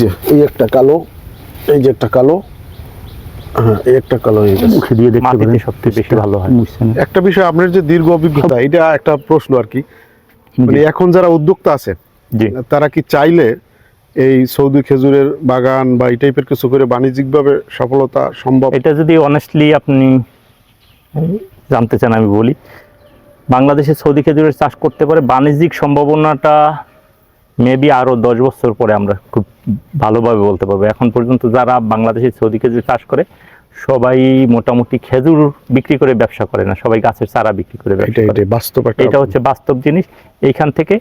যে এই একটা কালো এই যে একটা কালো হ্যাঁ এই একটা কালো হয়ে গেছে মুখে দিয়ে দেখতে পারেন সবচেয়ে বেশি ভালো হয়। একটা বিষয় আপনার যে দীর্ঘ অভিজ্ঞতা এটা একটা প্রশ্ন আর কি। মানে এখন যারা উদ্যোক্তা আছে তারা কি চাইলে এই সৌদি খেজুরের বাগান বা এই টাইপের কিছু করে বাণিজ্যিকভাবে সফলতা সম্ভব? এটা যদি অনেস্টলি আপনি জানতে চান আমি বলি। বাংলাদেশে সৌদি খেজুরের চাষ করতে পারে বাণিজ্যিক সম্ভাবনাটা মেবি আরও দশ বছর পরে আমরা খুব ভালোভাবে বলতে পারব। এখন পর্যন্ত যারা বাংলাদেশে সৌদি খেজুর চাষ করে সবাই মোটামুটি খেজুর বিক্রি করে ব্যবসা করে না সবাই গাছের চারা বিক্রি করে এটা ব্যবসা করে। বাস্তব এটা হচ্ছে বাস্তব জিনিস। এইখান থেকে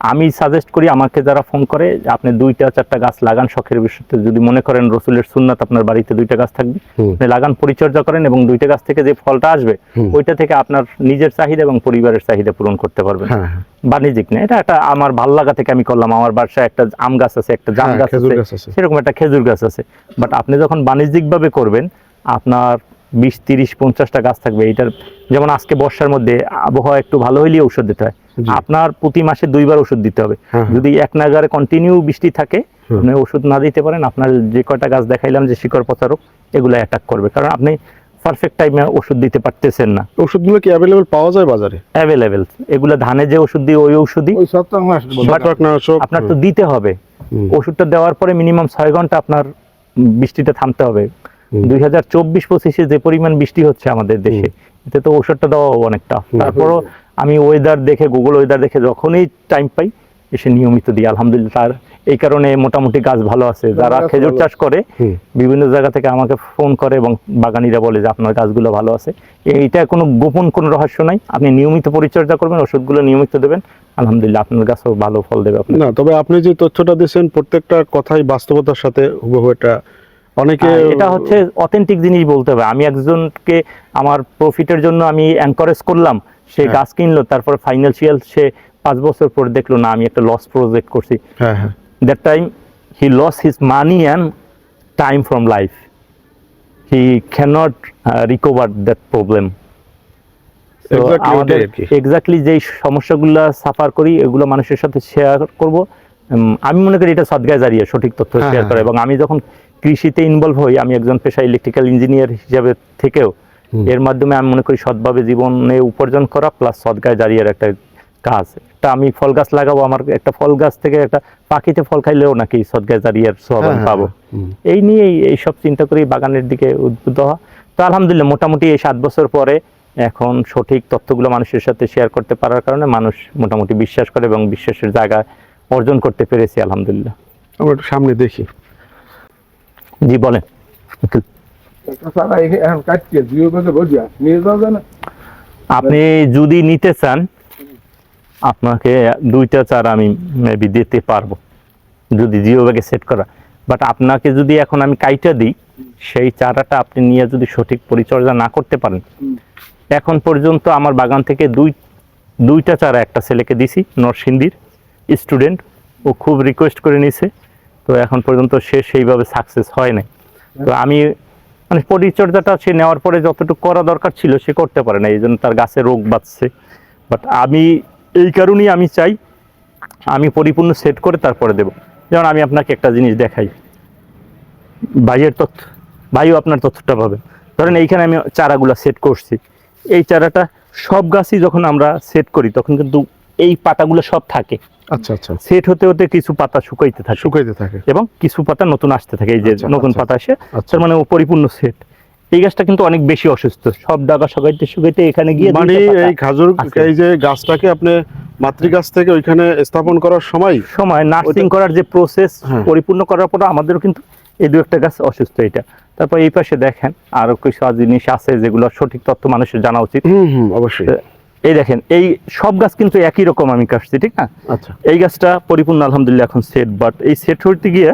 আমি সাজেস্ট করি আমাকে যারা ফোন করে আপনি দুইটা চারটা গাছ লাগান শখের বিষয়তে যদি মনে করেন রসুলের সুন্নাত আপনার বাড়িতে দুইটা গাছ থাকবে। আপনি লাগান পরিচর্যা করেন এবং দুইটা গাছ থেকে যে ফলটা আসবে ওইটা থেকে আপনার নিজের চাহিদা এবং পরিবারের চাহিদা পূরণ করতে পারবেন। হ্যাঁ হ্যাঁ। বাণিজ্যিক না এটা একটা আমার ভালো লাগা থেকে আমি করলাম। আমার বাসায় একটা আম গাছ আছে একটা জাম হ্যাঁ, গাছ আছে সেরকম একটা খেজুর গাছ আছে। বাট আপনি যখন বাণিজ্যিকভাবে করবেন আপনার বিশ তিরিশ পঞ্চাশটা গাছ থাকবে। এটার যেমন আজকে বর্ষার মধ্যে আবহাওয়া একটু ভালো হইলেই ঔষধ দিতে হয়। আপনার প্রতি মাসে দুইবার ওষুধ দিতে হবে। হ্যাঁ, হ্যাঁ। যদি এক নাগারে কন্টিনিউ বৃষ্টি থাকে আপনি ওষুধ না দিতে পারেন আপনার যে কয়টা গাছ দেখাইলাম যে শিকড় পচারক এগুলো অ্যাটাক করবে। কারণ আপনি পারফেক্ট টাইমে ওষুধ দিতে পারতেছেন না। ওষুধগুলো কি অ্যাভেলেবল পাওয়া যায় বাজারে? অ্যাভেলেবেল এগুলো ধানে যে ওষুধ দিই ওই ওষুধই আপনার তো দিতে হবে। ওষুধটা দেওয়ার পরে মিনিমাম ছয় ঘণ্টা আপনার বৃষ্টিটা থামতে হবে। দুই হাজার চব্বিশ পঁচিশে যে পরিমাণ বৃষ্টি হচ্ছে আমাদের দেশে এতে তো ওষুধটা দেওয়া অনেকটা। তারপরও আমি ওয়েদার দেখে গুগল ওয়েদার দেখে যখনই টাইম পাই এসে নিয়মিত দিই। আলহামদুলিল্লাহ তার এই কারণে মোটামুটি গাছ ভালো আছে। যারা খেজুর চাষ করে বিভিন্ন জায়গা থেকে আমাকে ফোন করে এবং বাগানিরা বলে যে আপনার গাছগুলো ভালো আছে। এইটা কোনো গোপন কোনো রহস্য নাই। আপনি নিয়মিত পরিচর্যা করবেন ওষুধগুলো নিয়মিত দেবেন। আলহামদুলিল্লাহ আপনার গাছও ভালো ফল দেবে না তবে আপনি যে তথ্যটা দিয়েছেন প্রত্যেকটা কথাই বাস্তবতার সাথে হুবহু এটা অনেকে এটা হচ্ছে অথেন্টিক জিনিস বলতে হবে। আমি একজনকে আমার প্রফিটের জন্য আমি এনকারেজ করলাম সে হ্যাঁ। গাছ কিনলো তারপর ফাইন্যান্সিয়াল সে পাঁচ বছর পর দেখল না আমি একটা লস প্রজেক্ট করছি হ্যাঁ হ্যাঁ that time he loss his money and time from life he cannot recover that problem আমাদের। এক্স্যাক্টলি যেই সমস্যাগুলো সাফার করি এগুলো মানুষের সাথে শেয়ার করব আমি মনে করি এটা সদগায় দাঁড়িয়ে সঠিক তথ্য হ্যাঁ, শেয়ার করে হ্যাঁ। এবং আমি যখন কৃষিতে ইনভলভ হই আমি একজন পেশা ইলেকট্রিক্যাল ইঞ্জিনিয়ার হিসাবে থেকেও। এর মাধ্যমে আমি মনে করি সৎভাবে জীবনে উপার্জন করা প্লাস সদগায় জারিয়ার একটা কাজ। এটা আমি ফল গাছ লাগাবো আমার একটা ফল গাছ থেকে একটা পাখিতে ফল খাইলেও নাকি সদগায় জারিয়ার সব হ্যাঁ, হ্যাঁ, পাবো এই নিয়েই এইসব চিন্তা করি বাগানের দিকে উদ্বুদ্ধ হওয়া। তো আলহামদুলিল্লাহ মোটামুটি এই সাত বছর পরে এখন সঠিক তথ্যগুলো মানুষের সাথে শেয়ার করতে পারার কারণে মানুষ মোটামুটি বিশ্বাস করে এবং বিশ্বাসের জায়গা অর্জন করতে পেরেছি আলহামদুলিল্লাহ। আমরা একটু সামনে দেখি। জি বলেন। আপনি যদি নিতে চান, আপনাকে দুইটা চারা আমি মেবি দিতে পারব। যদি জিও ব্যাগে সেট করা। বাট আপনাকে যদি এখন আমি কাইটা দিই, সেই চারাটা আপনি নিয়ে যদি সঠিক পরিচর্যা না করতে পারেন, এখন পর্যন্ত আমার বাগান থেকে দুই, দুইটা চারা একটা ছেলেকে দিছি, নরসিংদীর স্টুডেন্ট ও খুব রিকোয়েস্ট করে নিছে। তো এখন পর্যন্ত সে সেইভাবে সাকসেস হয় নাই। তো আমি মানে পরিচর্যাটা সে নেওয়ার পরে যতটুকু করা দরকার ছিল সে করতে পারে না, এই জন্য তার গাছে রোগ বাঁচছে বাট আমি এই কারণেই আমি চাই, আমি পরিপূর্ণ সেট করে তারপরে দেব। যেমন আমি আপনাকে একটা জিনিস দেখাই। ভাইয়ের তথ্য, ভাইও আপনার তথ্যটা পাবে। ধরেন এইখানে আমি চারাগুলা সেট করছি। এই চারাটা সব গাছই যখন আমরা সেট করি, তখন কিন্তু এই পাতাগুলো সব থাকে। আচ্ছা আচ্ছা। সেট হতে হতে কিছু পাতা শুকাইতে থাকে। শুকাইতে থাকে। এবং কিছু পাতা নতুন আসতে থাকে এই যে আচ্ছা, নতুন আচ্ছা। পাতা আসে আচ্ছা। তার মানে পরিপূর্ণ সেট এই গাছটা কিন্তু অনেক বেশি অসুস্থ। সব ডাগা শুকাইতে শুকাইতে এখানে গিয়ে মানে এই খাজুর এই যে গাছটাকে আপনি মাতৃগাছ থেকে ওইখানে স্থাপন করার সময় সময় নার্সিং করার যে প্রসেস হ্যাঁ। পরিপূর্ণ করার পর আমাদেরও কিন্তু এই দু একটা গাছ অসুস্থ এটা। তারপর এই পাশে দেখেন আরও কিছু জিনিস আছে যেগুলো সঠিক তথ্য মানুষের জানা উচিত। অবশ্যই। এই দেখেন এই সব গাছ কিন্তু একই রকম আমি কাটছি ঠিক না? আচ্ছা। এই গাছটা পরিপূর্ণ আলহামদুলিল্লাহ এখন সেট বাট এই সেট হইতে গিয়ে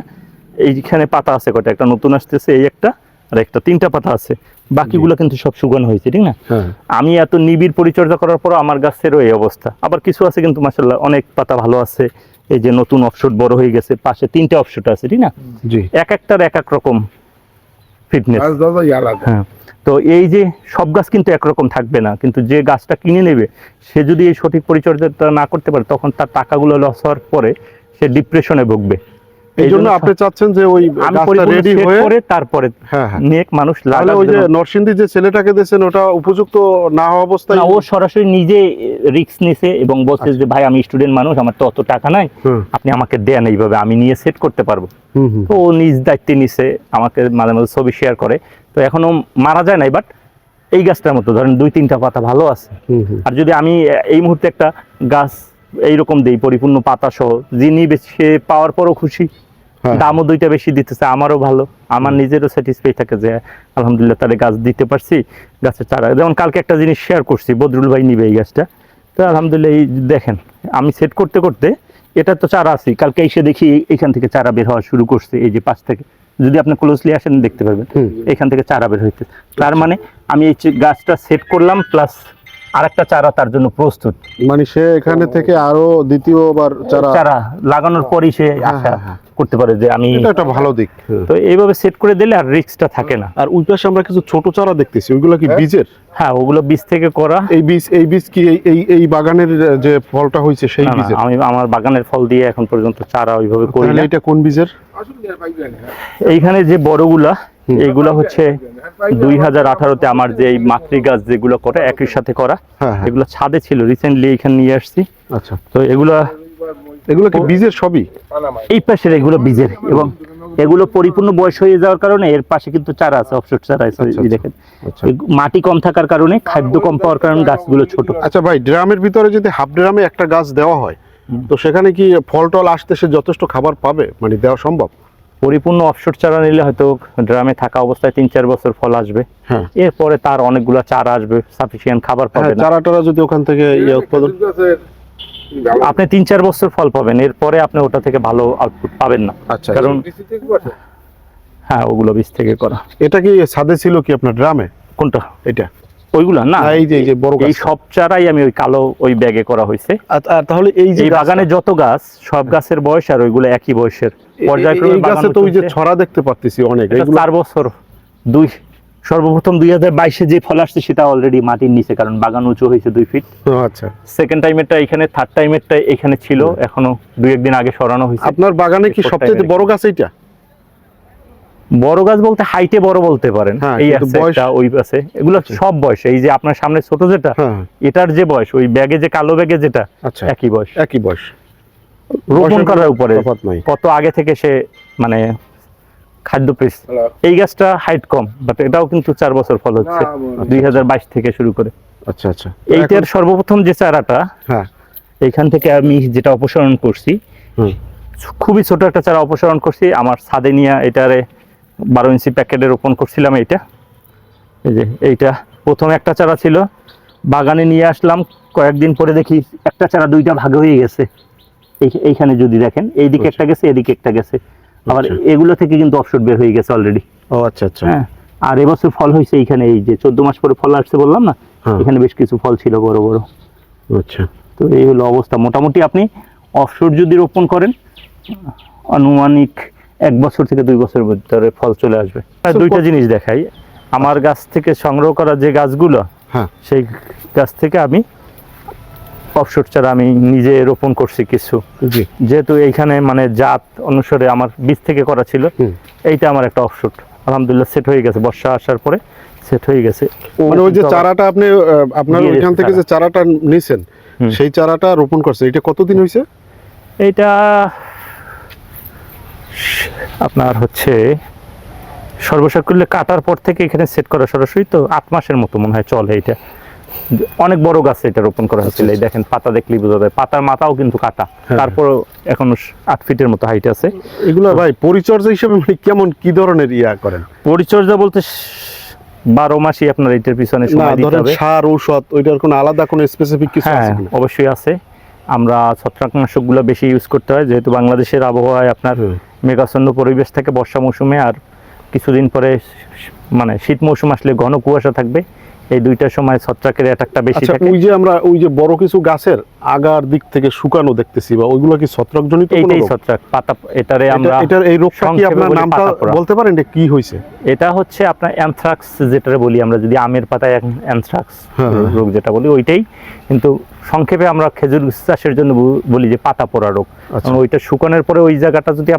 এইখানে পাতা আছে কটা একটা নতুন আসতেছে এই একটা আর একটা তিনটা পাতা আছে। বাকিগুলো কিন্তু সব শুকানো হয়েছে ঠিক না? হ্যাঁ। আমি এত নিবিড় পরিচর্যা করার পর আমার গাছেরও এই অবস্থা। আবার কিছু আছে কিন্তু মাসাল্লাহ অনেক পাতা ভালো আছে। এই যে নতুন অফশুট বড় হয়ে গেছে পাশে তিনটা অফশুট আছে ঠিক না? এক একটার এক এক রকম ফিটনেস আলাদা হ্যাঁ। তো এই যে সব গাছ কিন্তু একরকম থাকবে না কিন্তু যে গাছটা কিনে নেবে সে যদি এই সঠিক পরিচর্যাটা না করতে পারে তখন তার টাকাগুলো লস হওয়ার পরে সে ডিপ্রেশনে ভুগবে। এই জন্য আপনি চাচ্ছেন যে ওই গাছটা রেডি হয়ে করে তারপরে হ্যাঁ হ্যাঁ। নেক মানুষ লাগাক ওই যে নরসিংদী যে ছেলেটাকে দিয়েছেন ওটা উপযুক্ত না হওয়া অবস্থায় ও সরাসরি নিজে রিস্ক নিছে এবং বলছে যে ভাই আমি স্টুডেন্ট মানুষ আমার তো অত টাকা নাই আপনি আমাকে দেন এইভাবে আমি নিয়ে সেট করতে পারব। তো ও নিজ দায়িত্বে নিছে আমাকে মাঝে মাঝে ছবি শেয়ার করে। তো এখনও মারা যায় নাই বাট এই গাছটার মতো ধরেন দুই তিনটা পাতা ভালো আছে। আর যদি আমি এই মুহূর্তে একটা গাছ এইরকম দেই পরিপূর্ণ পাতা সহ যিনি বেশি সে পাওয়ার পরও খুশি হ্যাঁ। দামও দুইটা বেশি দিতেছে আমারও ভালো। আমার নিজেরও স্যাটিসফাই থাকে যে আলহামদুলিল্লাহ তাহলে গাছ দিতে পারছি গাছের চারা। যেমন কালকে একটা জিনিস শেয়ার করছি বদরুল ভাই নিবে এই গাছটা। তো আলহামদুলিল্লাহ এই দেখেন আমি সেট করতে করতে এটা তো চারা আছি কালকে এসে দেখি এখান থেকে চারা বের হওয়া শুরু করছে এই যে পাশ থেকে। যদি আপনি ক্লোজলি আসেন দেখতে পারবেন। এখান থেকে চারা বের হইতে তার মানে আমি এই গাছটা সেট করলাম প্লাস আরেকটা চারা তার জন্য প্রস্তুত মানে সে এখানে থেকে আরও দ্বিতীয়বার চারা চারা লাগানোর পরই সে হ্যাঁ, আশা হ্যাঁ, হ্যাঁ। করতে পারে যে আমি এটা একটা ভালো দিক। তো এইভাবে সেট করে দিলে আর রিস্কটা থাকে না আর ওই পাশে আমরা কিছু ছোট চারা দেখতেছি ওইগুলো কি। বীজের হ্যাঁ ওগুলো বীজ থেকে করা এই বীজ এই বীজ কি এই- এই এই বাগানের যে ফলটা হয়েছে সেই না, আমি আমার বাগানের ফল দিয়ে এখন পর্যন্ত চারা ওইভাবে করি না এটা কোন বীজের। এইখানে যে বড়গুলা। এইগুলা হচ্ছে দুই হাজার আঠারোতে আমার যে এই মাতৃ গাছ যেগুলো করে একই সাথে করা হ্যাঁ হ্যাঁ। এগুলো ছাদে ছিল রিসেন্টলি এখানে নিয়ে আসছি। আচ্ছা। তো এগুলো এগুলো কি বীজের সবই? এই পাশের এগুলো বীজের এবং এগুলো পরিপূর্ণ বয়স হয়ে যাওয়ার কারণে এর পাশে কিন্তু চারা আছে অফশোট চারা আছে আচ্ছা, এই আচ্ছা। দেখেন। আচ্ছা। মাটি কম থাকার কারণে খাদ্য কম পাওয়ার কারণে গাছগুলো ছোট। আচ্ছা ভাই ড্রামের ভিতরে যদি হাফ ড্রামে একটা গাছ দেওয়া হয় তো সেখানে কি ফল টল আসতে সে যথেষ্ট খাবার পাবে? মানে দেওয়া সম্ভব? পরিপূর্ণ অফশোট চারা নিলে হয়তো ড্রামে থাকা অবস্থায় তিন চার বছর ফল আসবে। হ্যাঁ। এরপরে তার অনেকগুলো চারা আসবে সাফিসিয়েন্ট খাবার পাবে হ্যাঁ চারা টারা যদি ওখান থেকে ইয়ে উৎপাদন গাছের ভালো। আপনি তিন চার বছর ফল পাবেন এরপরে আপনি ওটা থেকে ভালো আউটপুট পাবেন না। আচ্ছা কারণ? হ্যাঁ ওগুলো বীজ থেকে করা। এটা কি ছাদে ছিল কি আপনার ড্রামে? কোনটা? এটা ওইগুলা না? এই যে যে বড় এই সব চারাই আমি ওই কালো ওই ব্যাগে করা হয়েছে। আর- তাহলে এই যে বাগানে যত গাছ সব গাছের বয়স আর ওইগুলো একই বয়সের। পর্যায়ক্রমে গাছে বাগানো তো ওই যে ছড়া দেখতে পারতেছি অনেক। এগুলো চার বছর দুই সর্বপ্রথম দুই হাজার বাইশে যে ফল আসছে সেটা অলরেডি মাটির নিচে কারণ বাগান উঁচু হয়েছে দুই ফিট আচ্ছা। সেকেন্ড টাইমেরটা এখানে থার্ড টাইমেরটা এখানে ছিল এখনও দুই একদিন আগে সরানো হয়েছে। আপনার বাগানে কি সবচেয়ে বড় গাছ এইটা? বড় গাছ বলতে হাইটে বড় বলতে পারেন। হ্যাঁ, এই একটা ওই আছে। এগুলো সব বয়স। এই যে আপনার সামনে ছোট যেটা হ্যাঁ। এটার যে বয়স ওই ব্যাগে যে কালো ব্যাগে যেটা আচ্ছা। একই বয়স। একই বয়স। রোপণ করার উপরে কত আগে থেকে সে মানে খাদ্য হ্যালো। এই গাছটা হাইট কম বাট এটাও কিন্তু চার বছর ফল হচ্ছে। দুই হাজার বাইশ থেকে শুরু করে। আচ্ছা আচ্ছা। এইটার সর্বপ্রথম যে চারাটা হ্যাঁ। এইখান থেকে আমি যেটা অপসারণ করছি খুবই ছোট একটা চারা অপসারণ করছি। আমার ছাদে নিয়ে এটারে বারো ইঞ্চি প্যাকেটে রোপণ করছিলাম এইটা। এই যে এইটা প্রথম একটা চারা ছিল। বাগানে নিয়ে আসলাম। কয়েকদিন পরে দেখি একটা চারা দুইটা ভাগ হয়ে গেছে। এইখানে যদি দেখেন এইদিকে একটা গেছে এদিকে একটা গেছে। আবার আচ্ছা। এগুলো থেকে কিন্তু অফশোট বের হয়ে গেছে অলরেডি ও আচ্ছা আচ্ছা। হ্যাঁ। আর এবছর ফল হয়েছে এইখানে এই যে চোদ্দ মাস পরে ফল আসছে বললাম না? হ্যাঁ। এখানে বেশ কিছু ফল ছিল বড় বড়। আচ্ছা। তো এই হলো অবস্থা। মোটামুটি আপনি অফশোর যদি রোপণ করেন আনুমানিক এক বছর থেকে দুই বছর ভিতরে ফল চলে আসবে। দুইটা জিনিস দেখাই। আমার গাছ থেকে সংগ্রহ করা যে গাছগুলো হ্যাঁ। সেই গাছ থেকে আমি অফশোর চারা আমি নিজে রোপণ করছি কিছু। যেহেতু এইখানে মানে জাত অনুসারে আমার বীজ থেকে করা ছিল এইটা আমার একটা অফশোট আলহামদুলিল্লাহ সেট হয়ে গেছে বর্ষা আসার পরে সেট হয়ে গেছে। মানে ওই যে চারাটা আপনি আপনার ওইখান থেকে যে চারাটা নিছেন সেই চারাটা রোপণ করছে। এটা কতদিন হয়েছে এইটা আপনার হচ্ছে সর্বশেষ করলে কাটার পর থেকে এখানে সেট করা সরাসরি তো আট মাসের মতো মনে হয় চলে এটা অনেক বড় গাছ এটা রোপণ করা হয়েছিল। এই দেখেন পাতা দেখলেই বোঝা যায়। পাতার মাথাও কিন্তু কাটা। হ্যাঁ। তারপর এখনও আট ফিটের মতো হাইট আছে। এগুলো ভাই পরিচর্যা হিসেবে মানে কেমন কি ধরনের ইয়া করেন? পরিচর্যা বলতে বারো মাসই আপনার এটার পিছনে সময় দিতে হবে। সার ঔষধ ওইটার কোনো আলাদা কোনো স্পেসিফিক কিছু হ্যাঁ আছে অবশ্যই আছে। আমরা ছত্রাকনাশকগুলো বেশি ইউজ করতে হয় যেহেতু বাংলাদেশের আবহাওয়ায় আপনার। মেঘাচ্ছন্ন পরিবেশ থাকে বর্ষা মৌসুমে আর কিছুদিন পরে মানে শীত মৌসুম আসলে ঘন কুয়াশা থাকবে। এই দুইটার সময় ছত্রাকের অ্যাটাকটা বেশি আচ্ছা থাকে। ওই যে আমরা ওই যে বড় কিছু গাছের আগার দিক থেকে শুকানো দেখতেছি বা ওইগুলো কি ছত্রাকজনিত কোনো এইটাই? ছত্রাক পাতা এটারে আমরা এটার এই রোগটা কি আপনার নামটা বলতে পারেন কি হয়েছে? এটা হচ্ছে আপনার অ্যানথ্রাক্স যেটা বলি আমরা যদি আমের পাতায় অ্যানথ্রাক্স হ্যাঁ। রোগ যেটা বলি ওইটাই। কিন্তু সংক্ষেপে আমরা খেজুর চাষের জন্য বলি যে পাতা পোড়া রোগ। আচ্ছা। কারণ ওইটা শুকানোর পরে ওই জায়গাটা যদি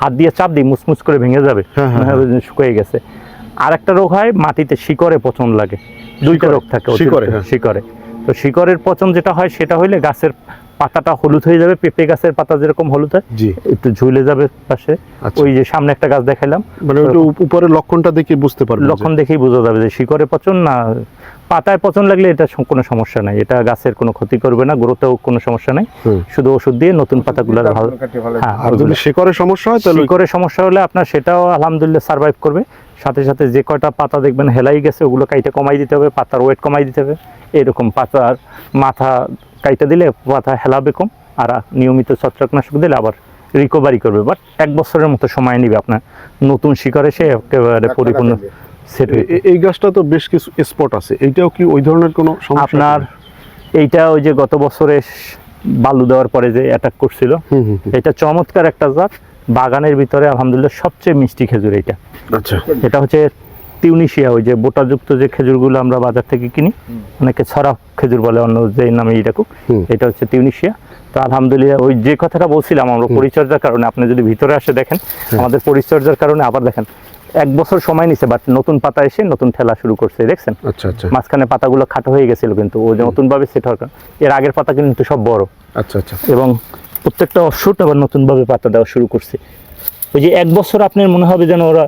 হাত দিয়ে চাপ দিই মুচমুচ করে ভেঙে যাবে হ্যাঁ, হ্যাঁ, শুকিয়ে গেছে। আর একটা রোগ হয় মাটিতে শিকড়ে পচন লাগে। দুইটা রোগ থাকে শিকড়ে, হ্যাঁ। শিকড়ে। তো শিকড়ের পচন যেটা হয় সেটা হইলে গাছের পাতাটা হলুদ হয়ে যাবে পেঁপে গাছের পাতা যেরকম হলুদ হয় জি। একটু ঝুলে যাবে পাশে। আচ্ছা। ওই যে সামনে একটা গাছ দেখাইলাম। মানে উপরে লক্ষণটা দেখে বুঝতে পারবে লক্ষণ দেখেই বোঝা যাবে যে শিকড়ে পচন না পাতায় পচন লাগলে এটা কোনো সমস্যা নাই। এটা গাছের কোনো ক্ষতি করবে না গ্রোথেও কোনো সমস্যা নাই। শুধু ওষুধ দিয়ে নতুন পাতাগুলো ভালো হ্যাঁ আর যদি শিকড়ের সমস্যা হয় তাহলে ওই- শিকড়ে সমস্যা হলে আপনার সেটাও আলহামদুলিল্লাহ সার্ভাইভ করবে। সাথে সাথে যে কয়টা পাতা দেখবেন হেলাই গেছে ওগুলো কাইটা কমাই দিতে হবে পাতার ওয়েট কমাই দিতে হবে। এরকম পাতার মাথা কাইটা দিলে পাতা হেলাবে কম আর নিয়মিত ছত্রাকনাশক দিলে আবার রিকভারি করবে। বাট এক বছরের মতো সময় নেবে আপনার। নতুন শিকড় এসে একেবারে পরিপূর্ণ। সেট এই গাছটা তো বেশ কিছু স্পট আছে। এইটাও কি ওই ধরনের কোনো আপনার এইটা ওই যে গত বছরে বালু দেওয়ার পরে যে অ্যাটাক করছিল। এটা চমৎকার একটা জাত। বাগানের ভিতরে আলহামদুলিল্লাহ সবচেয়ে মিষ্টি খেজুর এটা আচ্ছা। এটা হচ্ছে তিউনিশিয়া ওই যে বোটাযুক্ত যে খেজুরগুলো আমরা বাজার থেকে কিনি অনেকে ছড়া খেজুর বলে অন্য যে নামে হুম। এটা হচ্ছে তিউনিশিয়া। তো আলহামদুলিল্লাহ ওই যে কথাটা বলছিলাম আমরা পরিচর্যার কারণে আপনি যদি ভিতরে আসে দেখেন আমাদের পরিচর্যার কারণে আবার দেখেন। এক বছর সময় নিছে বাট নতুন পাতা এসে নতুন ঠেলা শুরু করছে দেখছেন? আচ্ছা আচ্ছা। মাঝখানে পাতাগুলো খাটো হয়ে গেছিল কিন্তু ও যে নতুন ভাবে সেট হওয়ার এর আগের পাতা কিন্তু সব বড়। আচ্ছা আচ্ছা। এবং প্রত্যেকটা অশ্বট আবার নতুন ভাবে পাতা দেওয়া শুরু করছে। ওই যে এক বছর আপনার মনে হবে যেন ওরা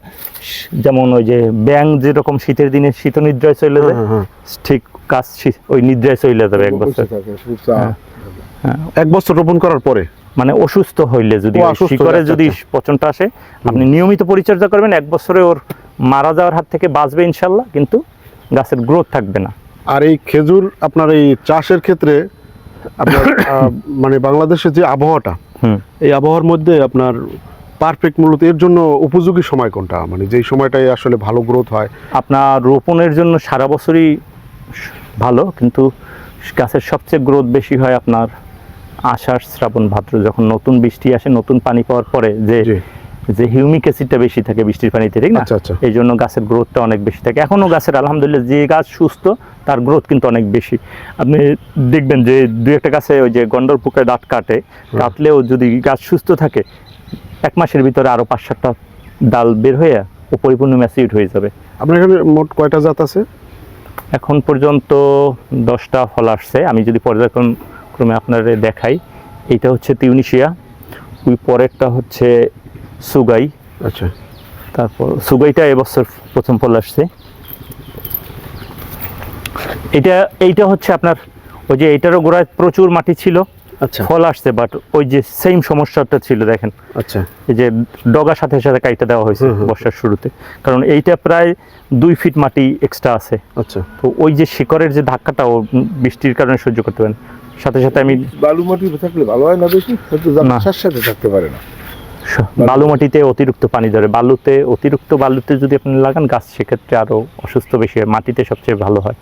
যেমন ওই যে ব্যাং যেরকম শীতের দিনে শীত নিদ্রায় চলে যায় হ্যাঁ, হ্যাঁ। ঠিক কাজ ওই নিদ্রায় চলে যাবে এক বছর। এক বছর রোপণ করার পরে? মানে অসুস্থ হইলে যদি শিকড়ে আচ্ছা, যদি আচ্ছা। পচনটা আসে আপনি নিয়মিত পরিচর্যা করবেন এক বছরে ওর মারা যাওয়ার হাত থেকে বাঁচবে ইনশাল্লাহ কিন্তু গাছের গ্রোথ থাকবে না। আর এই খেজুর আপনার এই চাষের ক্ষেত্রে আপনার মানে বাংলাদেশের যে আবহাওয়াটা হুম। এই আবহাওয়ার মধ্যে আপনার পারফেক্ট মূলত এর জন্য উপযোগী সময় কোনটা? মানে যেই সময়টাই আসলে ভালো গ্রোথ হয়। আপনার রোপণের জন্য সারা বছরই ভালো কিন্তু গাছের সবচেয়ে গ্রোথ বেশি হয় আপনার আষাঢ় শ্রাবণ ভাদ্র যখন নতুন বৃষ্টি আসে নতুন পানি পাওয়ার পরে যে যে হিউমিক অ্যাসিডটা বেশি থাকে বৃষ্টির পানিতে ঠিক না? আচ্ছা, আচ্ছা। এই জন্য গাছের গ্রোথটা অনেক বেশি থাকে। এখনও গাছের আলহামদুলিল্লাহ যে গাছ সুস্থ তার গ্রোথ কিন্তু অনেক বেশি। আপনি দেখবেন যে দু একটা গাছে ওই যে গন্ডর পোকায় দাঁত কাটে কাটলেও যদি গাছ সুস্থ থাকে এক মাসের ভিতরে আরও পাঁচ সাতটা ডাল বের হয়ে ও পরিপূর্ণ ম্যাসিউড হয়ে যাবে। আপনার এখানে মোট কয়টা জাত আছে? এখন পর্যন্ত দশটা ফল আসছে। আমি যদি পর্যায়ক্রমে আপনার দেখাই। এইটা হচ্ছে তিউনিশিয়া ওই পরেরটা হচ্ছে সুগাই। আচ্ছা। তারপর সুগাইটা এবছর প্রথম ফল আসছে। এটা এইটা হচ্ছে আপনার ওই যে এইটারও গোড়ায় প্রচুর মাটি ছিল আচ্ছা। ফল আসছে বাট ওই যে সেম সমস্যাটা ছিল দেখেন। আচ্ছা। এই যে ডগা সাথে সাথে কাইটা দেওয়া হয়েছে। বর্ষার শুরুতে। কারণ এইটা প্রায় দুই ফিট মাটি এক্সট্রা আছে। আচ্ছা। তো ওই যে শিকড়ের যে ধাক্কাটা ও বৃষ্টির কারণে সহ্য করতে পারেন। সাথে সাথে আমি বালু মাটি থাকলে ভালো হয় না বেশি। যার সাথে থাকতে পারে না। বালু মাটিতে অতিরিক্ত পানি ধরে। বালুতে অতিরিক্ত বালুতে যদি আপনি লাগান গাছ সেক্ষেত্রে আরও অসুস্থ বেশি হয়। মাটিতে সবচেয়ে ভালো হয়।